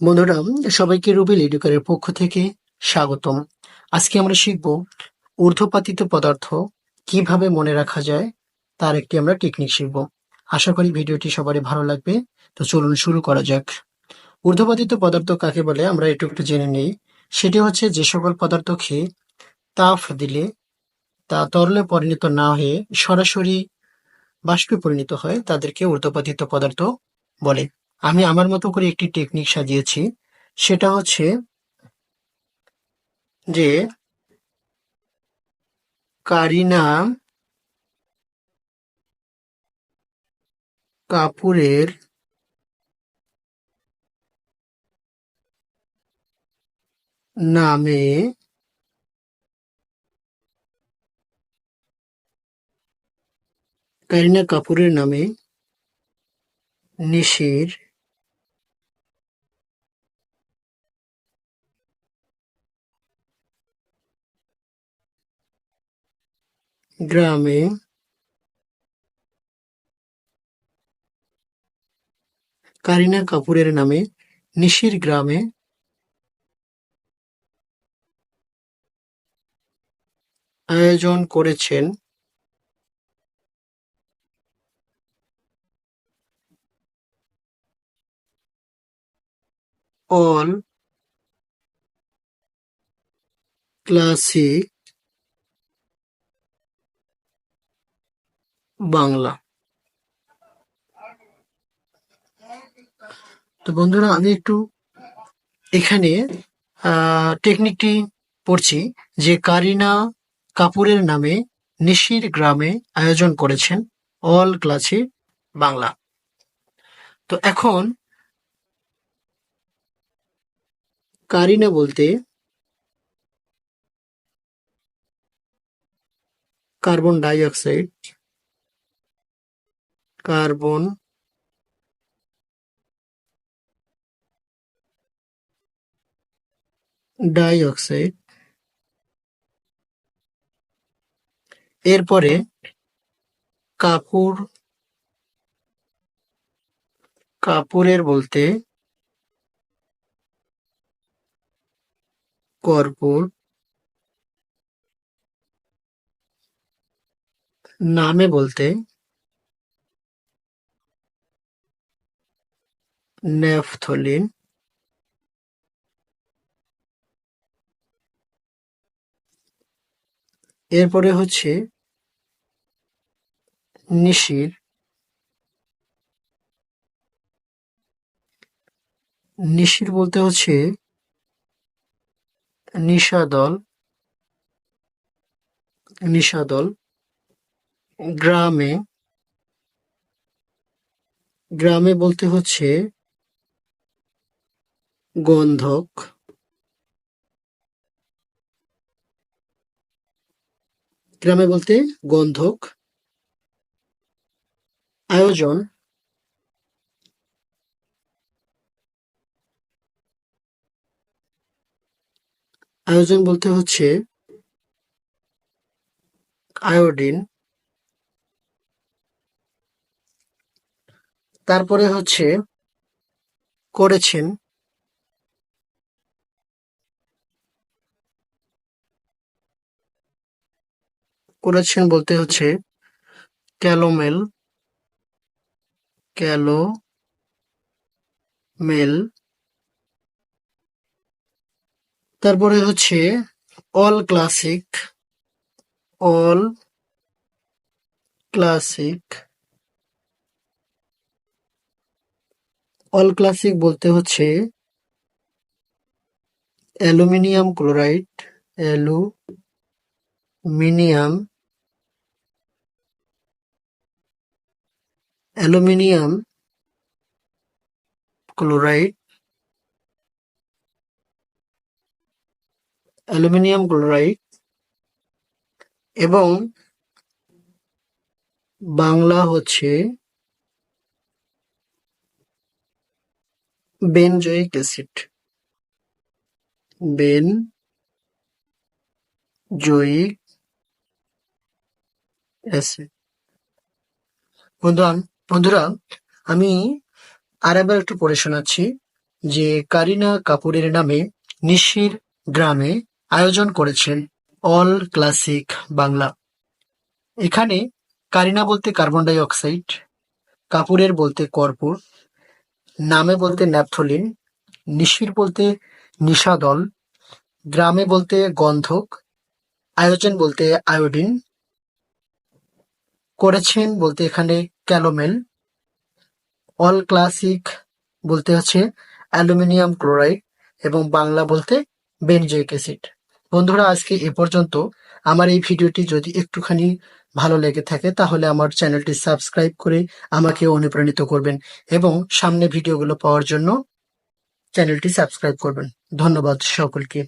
বন্ধুরা, সবাইকে রুবেল এডুকারের পক্ষ থেকে স্বাগতম। আজকে আমরা শিখব ঊর্ধ্বপাতিত পদার্থ কীভাবে মনে রাখা যায়, তার একটি আমরা টেকনিক শিখব। আশা করি ভিডিওটি সবারই ভালো লাগবে, তো চলুন শুরু করা যাক। ঊর্ধ্বপাতিত পদার্থ কাকে বলে, আমরা একটু একটু জেনে নিই। সেটি হচ্ছে যে সকল পদার্থ খেয়ে তাপ দিলে তা তরলে পরিণত না হয়ে সরাসরি বাষ্পে পরিণত হয়, তাদেরকে ঊর্ধ্বপাতিত পদার্থ বলে। আমি আমার মতো করে একটি টেকনিক সাজিয়েছি। সেটা হচ্ছে যে কারিনা কাপুরের নামে কারিনা কাপুরের নামে নিশির গ্রামে কারিনা কাপুরের নামে নিশির গ্রামে আয়োজন করেছেন অল ক্লাসিক বাংলা। তো বন্ধুরা, আমি একটু এখানে টেকনিকটি পড়ছি যে কারিনা কাপুরের নামে নিশির গ্রামে আয়োজন করেছেন অল ক্লাসিক বাংলা। তো এখন কারিনা বলতে carbon di oxide carbon. Di oxide এরপরে কাপুর কাপুরের বলতে কর্পূর। নামে বলতে ন্যাফথলিন এরপরে হচ্ছে নিশির। নিশির বলতে হচ্ছে নিশাদল নিশাদল গ্রামে। গ্রামে বলতে হচ্ছে গন্ধক। গ্রামে বলতে গন্ধক। আয়োজন। আয়োজন বলতে হচ্ছে আয়োডিন। তারপরে হচ্ছে করেছেন করেছেন বলতে হচ্ছে ক্যালোমেল ক্যালো মেল তারপরে হচ্ছে all classic all classic. All classic বলতে হচ্ছে aluminium chloride, aluminium aluminium chloride aluminium chloride এবং বাংলা হচ্ছে বেনজয়িক অ্যাসিড। Benzoic acid. বন্ধুরা বন্ধুরা, আমি আর একবার একটু পড়ে শোনাচ্ছি যে কারিনা কাপুরের নামে নিশির গ্রামে আয়োজন করেছেন অল ক্লাসিক বাংলা। এখানে কারিনা বলতে কার্বন ডাই অক্সাইড কাপুরের বলতে কর্পূর, নামে বলতে ন্যাপথলিন, নিশির বলতে নিশাদল, গ্রামে বলতে গন্ধক, আয়োজন বলতে আয়োডিন, করেছেন বলতে এখানে ক্যালোমেল অল ক্লাসিক বলতে হচ্ছে অ্যালুমিনিয়াম ক্লোরাইড এবং বাংলা বলতে বেনজোইক অ্যাসিড। বন্ধুরা, আজকে এ পর্যন্ত। আমার এই ভিডিওটি যদি একটুখানি ভালো লেগে থাকে, তাহলে আমার চ্যানেলটি সাবস্ক্রাইব করে আমাকে অনুপ্রাণিত করবেন এবং সামনে ভিডিওগুলো পাওয়ার জন্য চ্যানেলটি সাবস্ক্রাইব করবেন। ধন্যবাদ সকলকে।